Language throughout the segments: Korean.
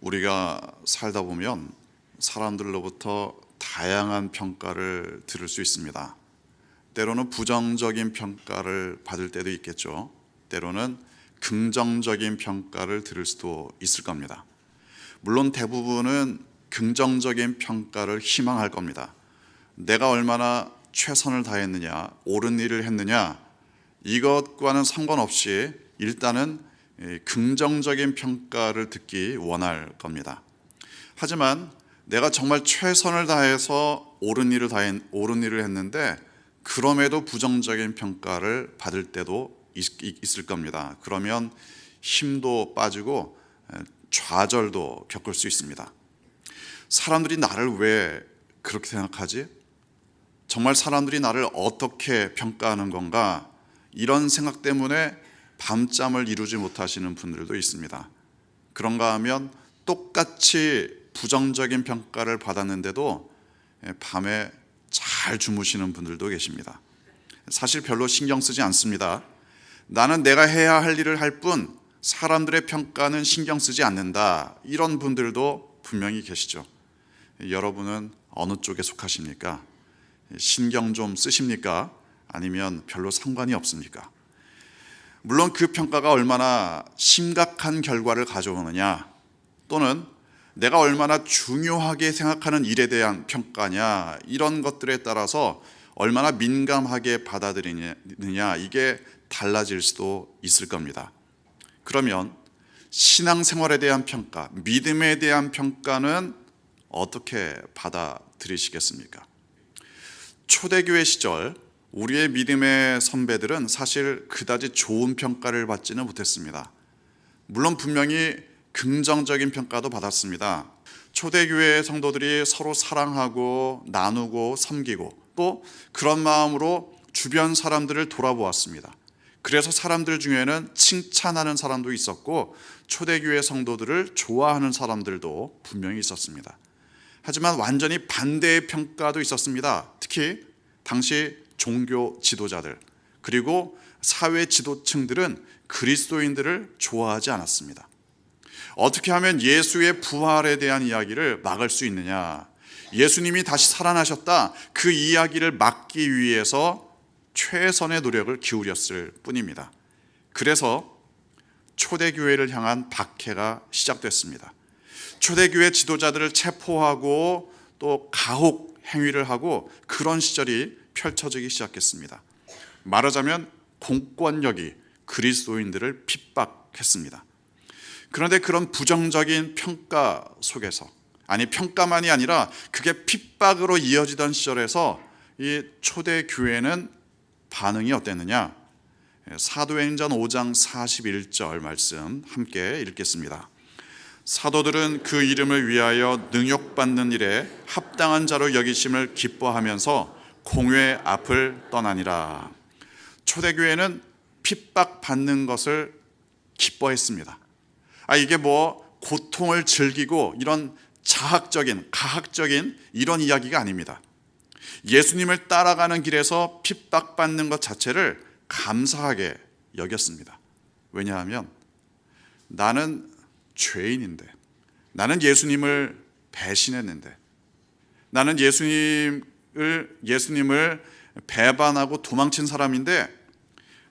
우리가 살다 보면 사람들로부터 다양한 평가를 들을 수 있습니다. 때로는 부정적인 평가를 받을 때도 있겠죠. 때로는 긍정적인 평가를 들을 수도 있을 겁니다. 물론 대부분은 긍정적인 평가를 희망할 겁니다. 내가 얼마나 최선을 다했느냐, 옳은 일을 했느냐, 이것과는 상관없이 일단은 긍정적인 평가를 듣기 원할 겁니다. 하지만 내가 정말 최선을 다해서 옳은 일을 다해 옳은 일을 했는데 그럼에도 부정적인 평가를 받을 때도 있, 을 겁니다. 그러면 힘도 빠지고 좌절도 겪을 수 있습니다. 사람들이 나를 왜 그렇게 생각하지? 정말 사람들이 나를 어떻게 평가하는 건가? 이런 생각 때문에 밤잠을 이루지 못하시는 분들도 있습니다. 그런가 하면 똑같이 부정적인 평가를 받았는데도 밤에 잘 주무시는 분들도 계십니다. 사실 별로 신경 쓰지 않습니다. 나는 내가 해야 할 일을 할 뿐 사람들의 평가는 신경 쓰지 않는다. 이런 분들도 분명히 계시죠. 여러분은 어느 쪽에 속하십니까? 신경 좀 쓰십니까? 아니면 별로 상관이 없습니까? 물론 그 평가가 얼마나 심각한 결과를 가져오느냐 또는 내가 얼마나 중요하게 생각하는 일에 대한 평가냐 이런 것들에 따라서 얼마나 민감하게 받아들이느냐 이게 달라질 수도 있을 겁니다. 그러면 신앙생활에 대한 평가, 믿음에 대한 평가는 어떻게 받아들이시겠습니까? 초대교회 시절 우리의 믿음의 선배들은 사실 그다지 좋은 평가를 받지는 못했습니다. 물론 분명히 긍정적인 평가도 받았습니다. 초대교회 성도들이 서로 사랑하고 나누고 섬기고 또 그런 마음으로 주변 사람들을 돌아보았습니다. 그래서 사람들 중에는 칭찬하는 사람도 있었고 초대교회 성도들을 좋아하는 사람들도 분명히 있었습니다. 하지만 완전히 반대의 평가도 있었습니다. 특히 당시 종교 지도자들 그리고 사회 지도층들은 그리스도인들을 좋아하지 않았습니다. 어떻게 하면 예수의 부활에 대한 이야기를 막을 수 있느냐? 예수님이 다시 살아나셨다. 그 이야기를 막기 위해서 최선의 노력을 기울였을 뿐입니다. 그래서 초대교회를 향한 박해가 시작됐습니다. 초대교회 지도자들을 체포하고 또 가혹 행위를 하고 그런 시절이 펼쳐지기 시작했습니다. 말하자면 공권력이 그리스도인들을 핍박했습니다. 그런데 그런 부정적인 평가 속에서 아니 평가만이 아니라 그게 핍박으로 이어지던 시절에서 이 초대 교회는 반응이 어땠느냐? 사도행전 5장 41절 말씀 함께 읽겠습니다. 사도들은 그 이름을 위하여 능욕받는 일에 합당한 자로 여기심을 기뻐하면서 공회 앞을 떠나니라. 초대교회는 핍박받는 것을 기뻐했습니다. 아, 이게 뭐 고통을 즐기고 이런 자학적인, 가학적인 이런 이야기가 아닙니다. 예수님을 따라가는 길에서 핍박받는 것 자체를 감사하게 여겼습니다. 왜냐하면 나는 죄인인데, 나는 예수님을 배신했는데, 나는 예수님을, 예수님을 배반하고 도망친 사람인데,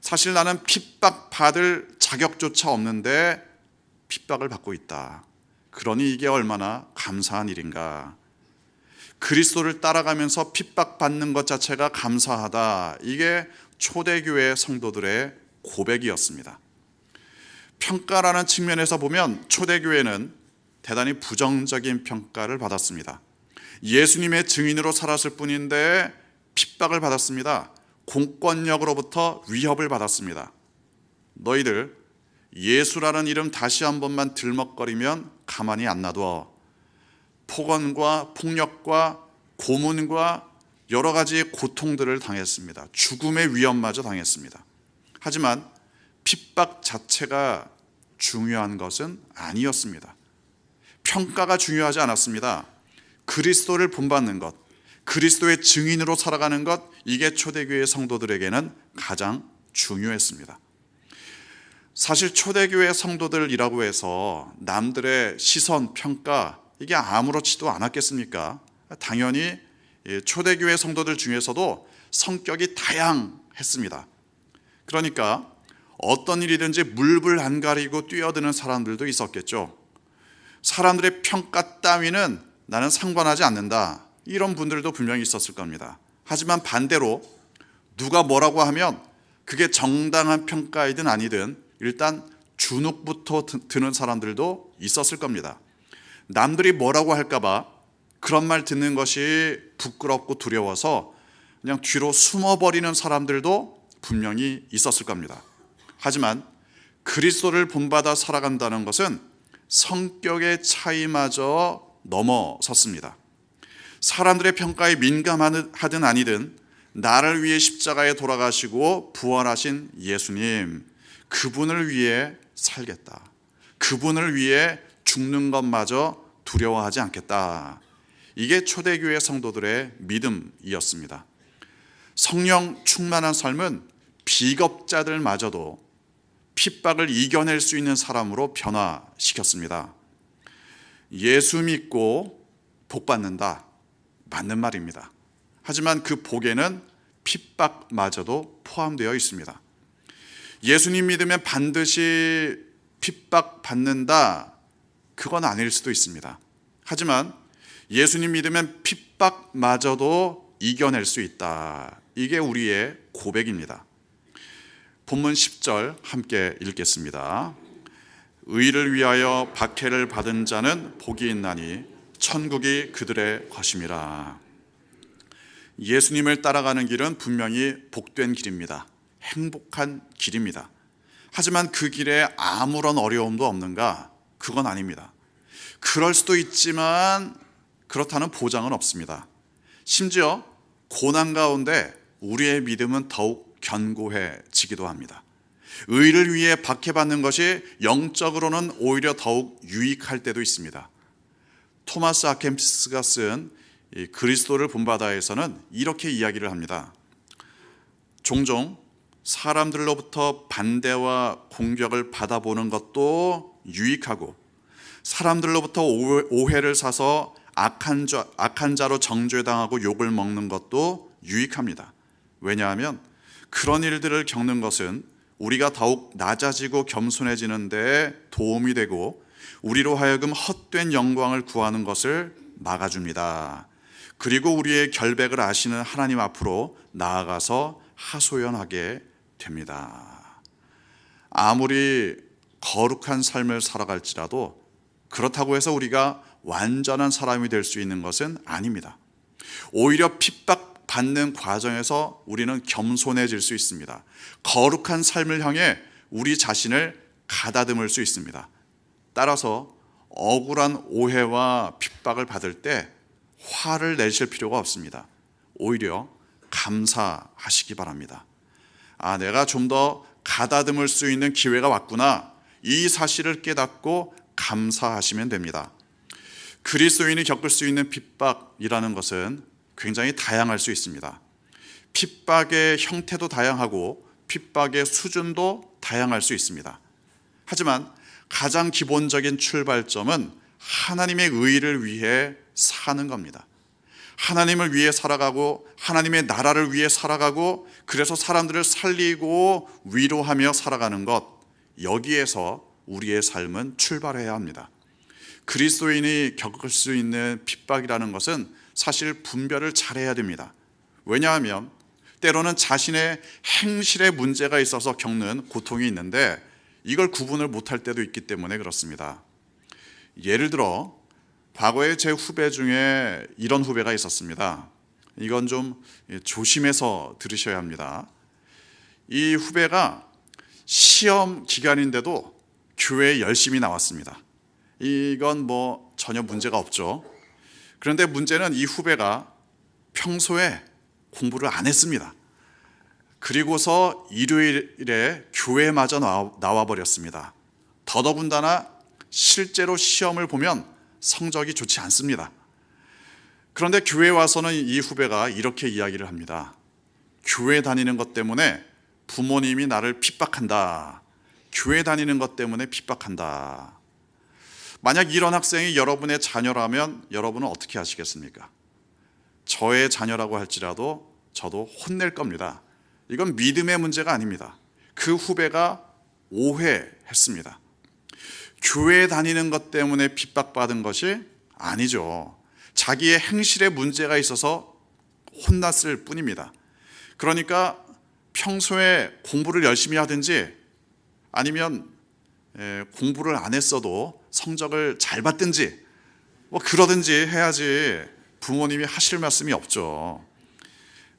사실 나는 핍박 받을 자격조차 없는데 핍박을 받고 있다. 그러니 이게 얼마나 감사한 일인가. 그리스도를 따라가면서 핍박받는 것 자체가 감사하다. 이게 초대교회 성도들의 고백이었습니다. 평가라는 측면에서 보면 초대교회는 대단히 부정적인 평가를 받았습니다. 예수님의 증인으로 살았을 뿐인데 핍박을 받았습니다. 공권력으로부터 위협을 받았습니다. 너희들 예수라는 이름 다시 한 번만 들먹거리면 가만히 안 놔둬. 폭언과 폭력과 고문과 여러 가지 고통들을 당했습니다. 죽음의 위험마저 당했습니다. 하지만 핍박 자체가 중요한 것은 아니었습니다. 평가가 중요하지 않았습니다. 그리스도를 본받는 것, 그리스도의 증인으로 살아가는 것, 이게 초대교회 성도들에게는 가장 중요했습니다. 사실 초대교회 성도들이라고 해서 남들의 시선, 평가 이게 아무렇지도 않았겠습니까? 당연히 예, 초대교회 성도들 중에서도 성격이 다양했습니다. 그러니까 어떤 일이든지 물불 안 가리고 뛰어드는 사람들도 있었겠죠. 사람들의 평가 따위는 나는 상관하지 않는다. 이런 분들도 분명히 있었을 겁니다. 하지만 반대로 누가 뭐라고 하면 그게 정당한 평가이든 아니든 일단 주눅부터 드는 사람들도 있었을 겁니다. 남들이 뭐라고 할까봐 그런 말 듣는 것이 부끄럽고 두려워서 그냥 뒤로 숨어버리는 사람들도 분명히 있었을 겁니다. 하지만 그리스도를 본받아 살아간다는 것은 성격의 차이마저 넘어섰습니다. 사람들의 평가에 민감하든 아니든 나를 위해 십자가에 돌아가시고 부활하신 예수님, 그분을 위해 살겠다. 그분을 위해 죽는 것마저 두려워하지 않겠다. 이게 초대교회 성도들의 믿음이었습니다. 성령 충만한 삶은 비겁자들마저도 핍박을 이겨낼 수 있는 사람으로 변화시켰습니다. 예수 믿고 복 받는다. 맞는 말입니다. 하지만 그 복에는 핍박마저도 포함되어 있습니다. 예수님 믿으면 반드시 핍박 받는다. 그건 아닐 수도 있습니다. 하지만 예수님 믿으면 핍박마저도 이겨낼 수 있다. 이게 우리의 고백입니다. 본문 10절 함께 읽겠습니다. 의를 위하여 박해를 받은 자는 복이 있나니 천국이 그들의 것임이라. 예수님을 따라가는 길은 분명히 복된 길입니다. 행복한 길입니다. 하지만 그 길에 아무런 어려움도 없는가? 그건 아닙니다. 그럴 수도 있지만 그렇다는 보장은 없습니다. 심지어 고난 가운데 우리의 믿음은 더욱 견고해지기도 합니다. 의를 위해 박해받는 것이 영적으로는 오히려 더욱 유익할 때도 있습니다. 토마스 아켐피스가 쓴 그리스도를 본바다에서는 이렇게 이야기를 합니다. 종종 사람들로부터 반대와 공격을 받아보는 것도 유익하고 사람들로부터 오해를 사서 악한, 자, 악한 자로 정죄당하고 욕을 먹는 것도 유익합니다. 왜냐하면 그런 일들을 겪는 것은 우리가 더욱 낮아지고 겸손해지는 데 도움이 되고 우리로 하여금 헛된 영광을 구하는 것을 막아줍니다. 그리고 우리의 결백을 아시는 하나님 앞으로 나아가서 하소연하게 됩니다. 아무리 거룩한 삶을 살아갈지라도 그렇다고 해서 우리가 완전한 사람이 될 수 있는 것은 아닙니다. 오히려 핍박 받는 과정에서 우리는 겸손해질 수 있습니다. 거룩한 삶을 향해 우리 자신을 가다듬을 수 있습니다. 따라서 억울한 오해와 핍박을 받을 때 화를 내실 필요가 없습니다. 오히려 감사하시기 바랍니다. 아, 내가 좀 더 가다듬을 수 있는 기회가 왔구나. 이 사실을 깨닫고 감사하시면 됩니다. 그리스도인이 겪을 수 있는 핍박이라는 것은 굉장히 다양할 수 있습니다. 핍박의 형태도 다양하고 핍박의 수준도 다양할 수 있습니다. 하지만 가장 기본적인 출발점은 하나님의 의를 위해 사는 겁니다. 하나님을 위해 살아가고 하나님의 나라를 위해 살아가고 그래서 사람들을 살리고 위로하며 살아가는 것 여기에서 우리의 삶은 출발해야 합니다. 그리스도인이 겪을 수 있는 핍박이라는 것은 사실 분별을 잘해야 됩니다. 왜냐하면 때로는 자신의 행실에 문제가 있어서 겪는 고통이 있는데 이걸 구분을 못할 때도 있기 때문에 그렇습니다. 예를 들어 과거에 제 후배 중에 이런 후배가 있었습니다. 이건 좀 조심해서 들으셔야 합니다. 이 후배가 시험 기간인데도 교회에 열심히 나왔습니다. 이건 뭐 전혀 문제가 없죠. 그런데 문제는 이 후배가 평소에 공부를 안 했습니다. 그리고서 일요일에 교회마저 나와 버렸습니다. 더더군다나 실제로 시험을 보면 성적이 좋지 않습니다. 그런데 교회 와서는 이 후배가 이렇게 이야기를 합니다. 교회 다니는 것 때문에 부모님이 나를 핍박한다. 교회 다니는 것 때문에 핍박한다. 만약 이런 학생이 여러분의 자녀라면 여러분은 어떻게 하시겠습니까? 저의 자녀라고 할지라도 저도 혼낼 겁니다. 이건 믿음의 문제가 아닙니다. 그 후배가 오해했습니다. 교회 다니는 것 때문에 핍박받은 것이 아니죠. 자기의 행실에 문제가 있어서 혼났을 뿐입니다. 그러니까 평소에 공부를 열심히 하든지 아니면 에, 공부를 안 했어도 성적을 잘 받든지 뭐 그러든지 해야지 부모님이 하실 말씀이 없죠.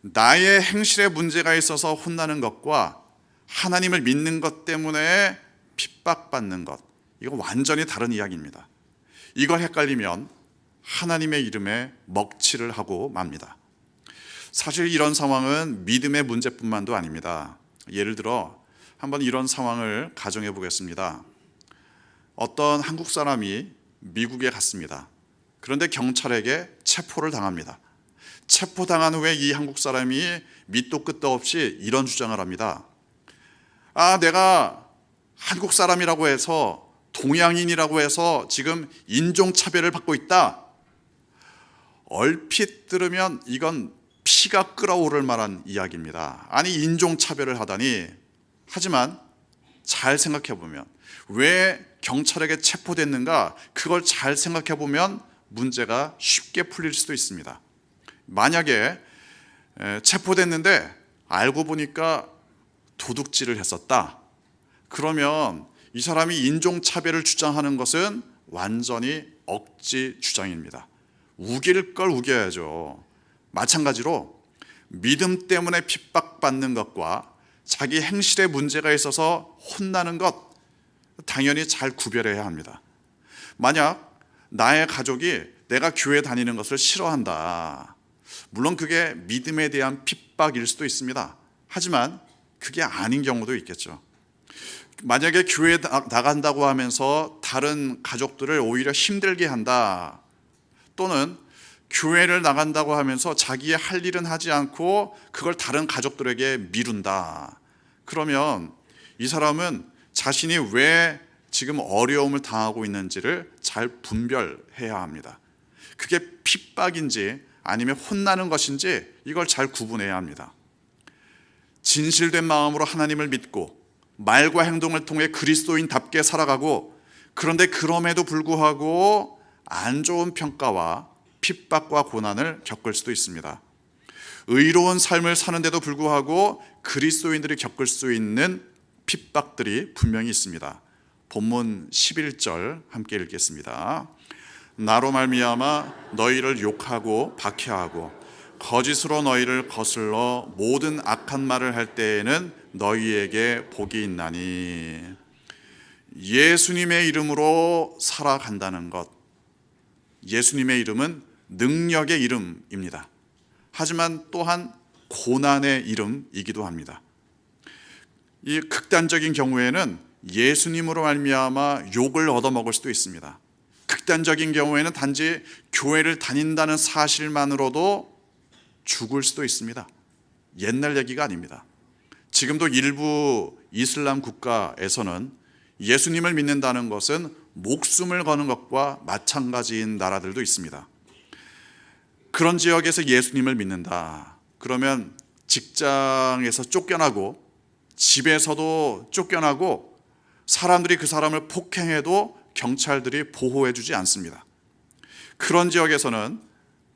나의 행실에 문제가 있어서 혼나는 것과 하나님을 믿는 것 때문에 핍박받는 것 이거 완전히 다른 이야기입니다. 이걸 헷갈리면 하나님의 이름에 먹칠을 하고 맙니다. 사실 이런 상황은 믿음의 문제뿐만도 아닙니다. 예를 들어 한번 이런 상황을 가정해 보겠습니다. 어떤 한국 사람이 미국에 갔습니다. 그런데 경찰에게 체포를 당합니다. 체포당한 후에 이 한국 사람이 밑도 끝도 없이 이런 주장을 합니다. 아, 내가 한국 사람이라고 해서 동양인이라고 해서 지금 인종차별을 받고 있다. 얼핏 들으면 이건 피가 끓어오를 만한 이야기입니다. 아니, 인종차별을 하다니. 하지만 잘 생각해 보면 왜 경찰에게 체포됐는가? 그걸 잘 생각해 보면 문제가 쉽게 풀릴 수도 있습니다. 만약에 체포됐는데 알고 보니까 도둑질을 했었다. 그러면 이 사람이 인종차별을 주장하는 것은 완전히 억지 주장입니다. 우길 걸 우겨야죠. 마찬가지로 믿음 때문에 핍박받는 것과 자기 행실에 문제가 있어서 혼나는 것 당연히 잘 구별해야 합니다. 만약 나의 가족이 내가 교회 다니는 것을 싫어한다. 물론 그게 믿음에 대한 핍박일 수도 있습니다. 하지만 그게 아닌 경우도 있겠죠. 만약에 교회 나간다고 하면서 다른 가족들을 오히려 힘들게 한다. 또는 교회를 나간다고 하면서 자기의 할 일은 하지 않고 그걸 다른 가족들에게 미룬다. 그러면 이 사람은 자신이 왜 지금 어려움을 당하고 있는지를 잘 분별해야 합니다. 그게 핍박인지 아니면 혼나는 것인지 이걸 잘 구분해야 합니다. 진실된 마음으로 하나님을 믿고 말과 행동을 통해 그리스도인답게 살아가고 그런데 그럼에도 불구하고 안 좋은 평가와 핍박과 고난을 겪을 수도 있습니다. 의로운 삶을 사는데도 불구하고 그리스도인들이 겪을 수 있는 핍박들이 분명히 있습니다. 본문 11절 함께 읽겠습니다. 나로 말미암아 너희를 욕하고 박해하고 거짓으로 너희를 거슬러 모든 악한 말을 할 때에는 너희에게 복이 있나니 예수님의 이름으로 살아간다는 것 예수님의 이름은 능력의 이름입니다. 하지만 또한 고난의 이름이기도 합니다. 이 극단적인 경우에는 예수님으로 말미암아 욕을 얻어먹을 수도 있습니다. 극단적인 경우에는 단지 교회를 다닌다는 사실만으로도 죽을 수도 있습니다. 옛날 얘기가 아닙니다. 지금도 일부 이슬람 국가에서는 예수님을 믿는다는 것은 목숨을 거는 것과 마찬가지인 나라들도 있습니다. 그런 지역에서 예수님을 믿는다. 그러면 직장에서 쫓겨나고 집에서도 쫓겨나고 사람들이 그 사람을 폭행해도 경찰들이 보호해 주지 않습니다. 그런 지역에서는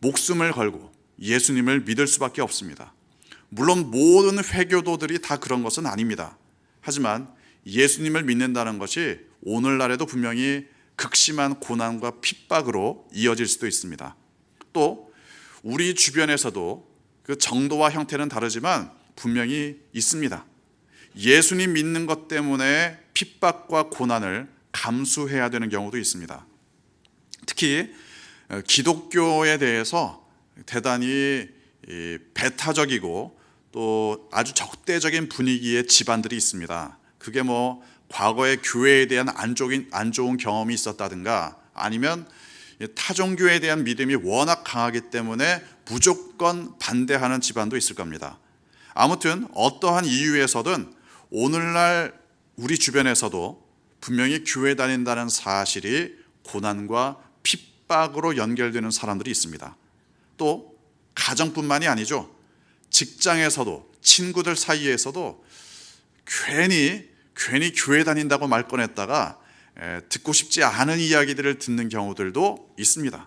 목숨을 걸고 예수님을 믿을 수밖에 없습니다. 물론 모든 회교도들이 다 그런 것은 아닙니다. 하지만 예수님을 믿는다는 것이 오늘날에도 분명히 극심한 고난과 핍박으로 이어질 수도 있습니다. 또 우리 주변에서도 그 정도와 형태는 다르지만 분명히 있습니다. 예수님 믿는 것 때문에 핍박과 고난을 감수해야 되는 경우도 있습니다. 특히 어, 기독교에 대해서 대단히 배타적이고 또 아주 적대적인 분위기의 집안들이 있습니다. 그게 뭐 과거에 교회에 대한 안 좋은, 안 좋은 경험이 있었다든가 아니면 타종교에 대한 믿음이 워낙 강하기 때문에 무조건 반대하는 집안도 있을 겁니다. 아무튼 어떠한 이유에서든 오늘날 우리 주변에서도 분명히 교회 다닌다는 사실이 고난과 핍박으로 연결되는 사람들이 있습니다. 또 가정뿐만이 아니죠. 직장에서도 친구들 사이에서도 괜히 괜히 교회 다닌다고 말 꺼냈다가 에, 듣고 싶지 않은 이야기들을 듣는 경우들도 있습니다.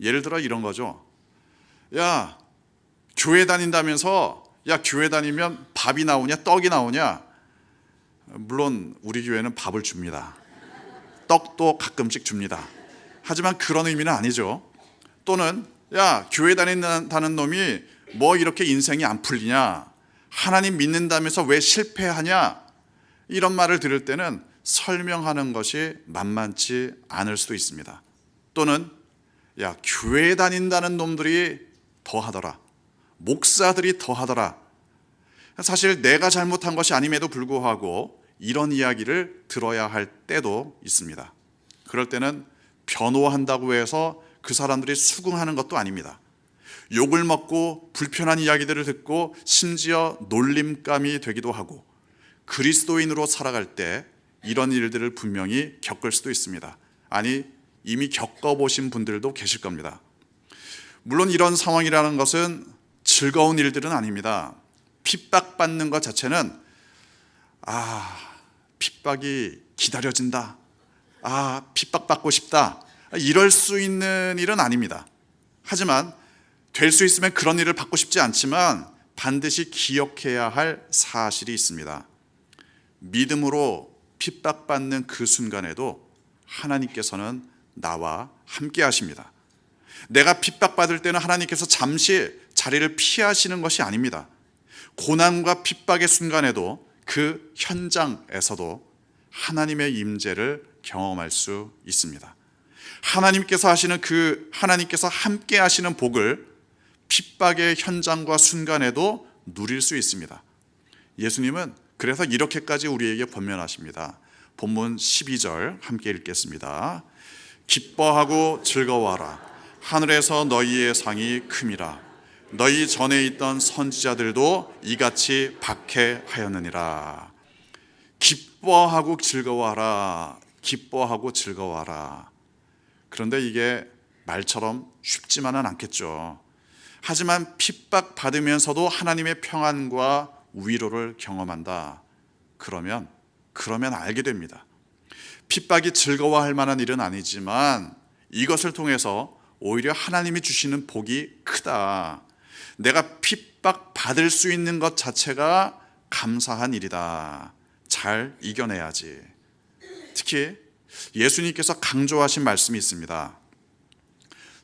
예를 들어 이런 거죠. 야, 교회 다닌다면서 야, 교회 다니면 밥이 나오냐, 떡이 나오냐? 물론 우리 교회는 밥을 줍니다. 떡도 가끔씩 줍니다. 하지만 그런 의미는 아니죠. 또는 야, 교회 다닌다는 놈이 뭐 이렇게 인생이 안 풀리냐? 하나님 믿는다면서 왜 실패하냐? 이런 말을 들을 때는 설명하는 것이 만만치 않을 수도 있습니다. 또는 야, 교회 다닌다는 놈들이 더 하더라. 목사들이 더 하더라. 사실 내가 잘못한 것이 아님에도 불구하고 이런 이야기를 들어야 할 때도 있습니다. 그럴 때는 변호한다고 해서 그 사람들이 수긍하는 것도 아닙니다. 욕을 먹고 불편한 이야기들을 듣고 심지어 놀림감이 되기도 하고 그리스도인으로 살아갈 때 이런 일들을 분명히 겪을 수도 있습니다. 아니, 이미 겪어보신 분들도 계실 겁니다. 물론 이런 상황이라는 것은 즐거운 일들은 아닙니다. 핍박받는 것 자체는 아, 핍박이 기다려진다. 아, 핍박받고 싶다. 이럴 수 있는 일은 아닙니다. 하지만 될 수 있으면 그런 일을 받고 싶지 않지만 반드시 기억해야 할 사실이 있습니다. 믿음으로 핍박받는 그 순간에도 하나님께서는 나와 함께 하십니다. 내가 핍박받을 때는 하나님께서 잠시 자리를 피하시는 것이 아닙니다. 고난과 핍박의 순간에도 그 현장에서도 하나님의 임재를 경험할 수 있습니다. 하나님께서 하시는 그 하나님께서 함께 하시는 복을 핍박의 현장과 순간에도 누릴 수 있습니다. 예수님은 그래서 이렇게까지 우리에게 권면하십니다. 본문 12절 함께 읽겠습니다. 기뻐하고 즐거워하라. 하늘에서 너희의 상이 큼이라. 너희 전에 있던 선지자들도 이같이 박해하였느니라. 기뻐하고 즐거워하라. 기뻐하고 즐거워하라. 그런데 이게 말처럼 쉽지만은 않겠죠. 하지만 핍박 받으면서도 하나님의 평안과 위로를 경험한다. 그러면 그러면 알게 됩니다. 핍박이 즐거워할 만한 일은 아니지만 이것을 통해서 오히려 하나님이 주시는 복이 크다. 내가 핍박 받을 수 있는 것 자체가 감사한 일이다. 잘 이겨내야지. 특히 예수님께서 강조하신 말씀이 있습니다.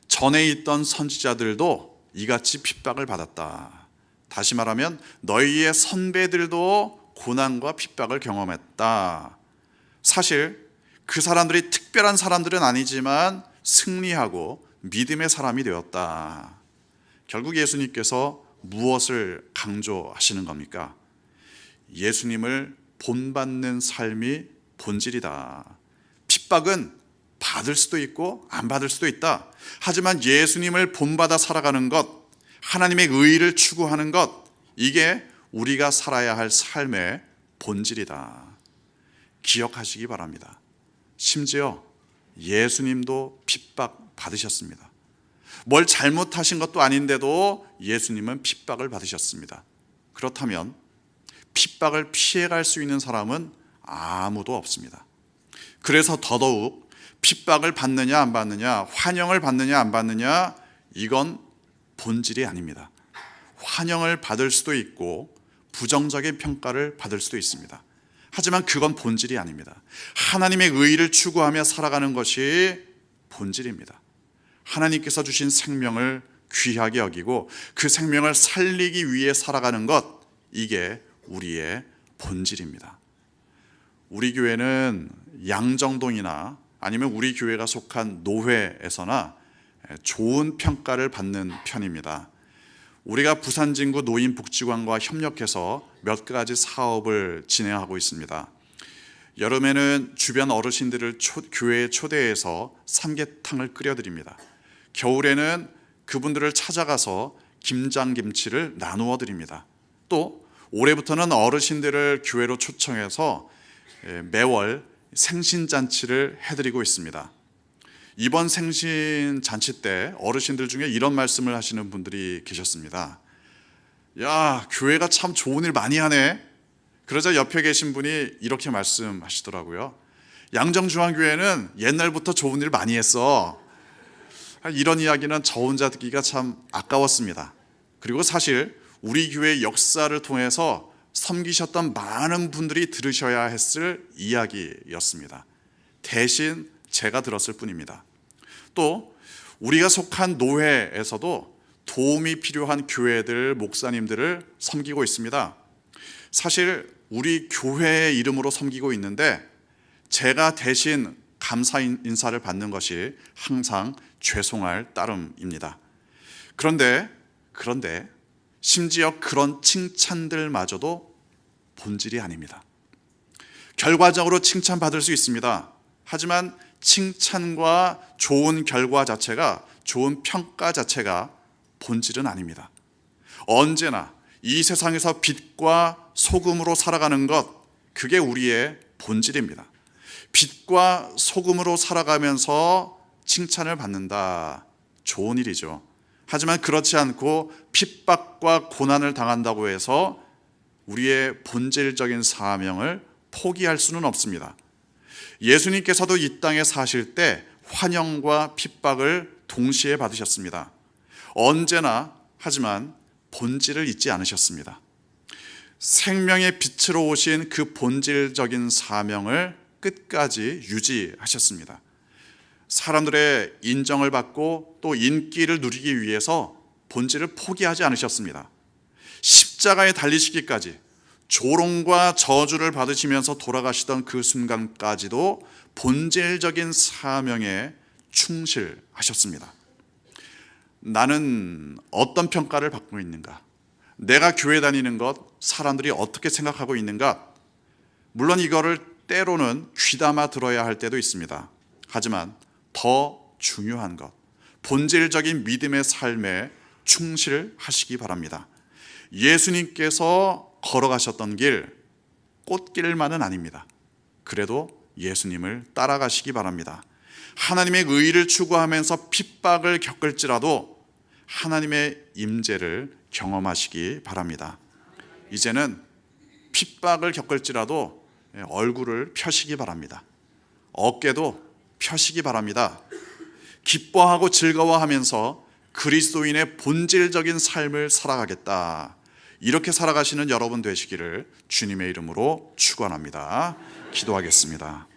전에 있던 선지자들도 이같이 핍박을 받았다. 다시 말하면 너희의 선배들도 고난과 핍박을 경험했다. 사실 그 사람들이 특별한 사람들은 아니지만 승리하고 믿음의 사람이 되었다. 결국 예수님께서 무엇을 강조하시는 겁니까? 예수님을 본받는 삶이 본질이다. 핍박은 받을 수도 있고 안 받을 수도 있다. 하지만 예수님을 본받아 살아가는 것, 하나님의 의를 추구하는 것, 이게 우리가 살아야 할 삶의 본질이다. 기억하시기 바랍니다. 심지어 예수님도 핍박 받으셨습니다. 뭘 잘못하신 것도 아닌데도 예수님은 핍박을 받으셨습니다. 그렇다면 핍박을 피해갈 수 있는 사람은 아무도 없습니다. 그래서 더더욱 핍박을 받느냐 안 받느냐, 환영을 받느냐 안 받느냐, 이건 본질이 아닙니다. 환영을 받을 수도 있고 부정적인 평가를 받을 수도 있습니다. 하지만 그건 본질이 아닙니다. 하나님의 의를 추구하며 살아가는 것이 본질입니다. 하나님께서 주신 생명을 귀하게 여기고 그 생명을 살리기 위해 살아가는 것, 이게 우리의 본질입니다. 우리 교회는 양정동이나 아니면 우리 교회가 속한 노회에서나 좋은 평가를 받는 편입니다. 우리가 부산 진구 노인 복지관과 협력해서 몇 가지 사업을 진행하고 있습니다. 여름에는 주변 어르신들을 초, 교회에 초대해서 삼계탕을 끓여드립니다. 겨울에는 그분들을 찾아가서 김장김치를 나누어 드립니다. 또 올해부터는 어르신들을 교회로 초청해서 예, 매월 생신잔치를 해드리고 있습니다. 이번 생신잔치 때 어르신들 중에 이런 말씀을 하시는 분들이 계셨습니다. 야, 교회가 참 좋은 일 많이 하네. 그러자 옆에 계신 분이 이렇게 말씀하시더라고요. 양정중앙교회는 옛날부터 좋은 일 많이 했어. 이런 이야기는 저 혼자 듣기가 참 아까웠습니다. 그리고 사실 우리 교회 역사를 통해서 섬기셨던 많은 분들이 들으셔야 했을 이야기였습니다. 대신 제가 들었을 뿐입니다. 또 우리가 속한 노회에서도 도움이 필요한 교회들 목사님들을 섬기고 있습니다. 사실 우리 교회의 이름으로 섬기고 있는데 제가 대신 감사 인사를 받는 것이 항상 죄송할 따름입니다. 그런데 그런데 심지어 그런 칭찬들마저도 본질이 아닙니다. 결과적으로 칭찬받을 수 있습니다. 하지만 칭찬과 좋은 결과 자체가 좋은 평가 자체가 본질은 아닙니다. 언제나 이 세상에서 빛과 소금으로 살아가는 것 그게 우리의 본질입니다. 빛과 소금으로 살아가면서 칭찬을 받는다. 좋은 일이죠. 하지만 그렇지 않고 핍박과 고난을 당한다고 해서 우리의 본질적인 사명을 포기할 수는 없습니다. 예수님께서도 이 땅에 사실 때 환영과 핍박을 동시에 받으셨습니다. 언제나 하지만 본질을 잊지 않으셨습니다. 생명의 빛으로 오신 그 본질적인 사명을 끝까지 유지하셨습니다. 사람들의 인정을 받고 또 인기를 누리기 위해서 본질을 포기하지 않으셨습니다. 십자가에 달리시기까지 조롱과 저주를 받으시면서 돌아가시던 그 순간까지도 본질적인 사명에 충실하셨습니다. 나는 어떤 평가를 받고 있는가? 내가 교회 다니는 것 사람들이 어떻게 생각하고 있는가? 물론 이거를 때로는 귀담아 들어야 할 때도 있습니다. 하지만 더 중요한 것, 본질적인 믿음의 삶에 충실하시기 바랍니다. 예수님께서 걸어가셨던 길, 꽃길만은 아닙니다. 그래도 예수님을 따라가시기 바랍니다. 하나님의 의를 추구하면서 핍박을 겪을지라도 하나님의 임재를 경험하시기 바랍니다. 이제는 핍박을 겪을지라도 얼굴을 펴시기 바랍니다. 어깨도 펴시기 바랍니다. 기뻐하고 즐거워하면서 그리스도인의 본질적인 삶을 살아가겠다. 이렇게 살아가시는 여러분 되시기를 주님의 이름으로 축원합니다. 기도하겠습니다.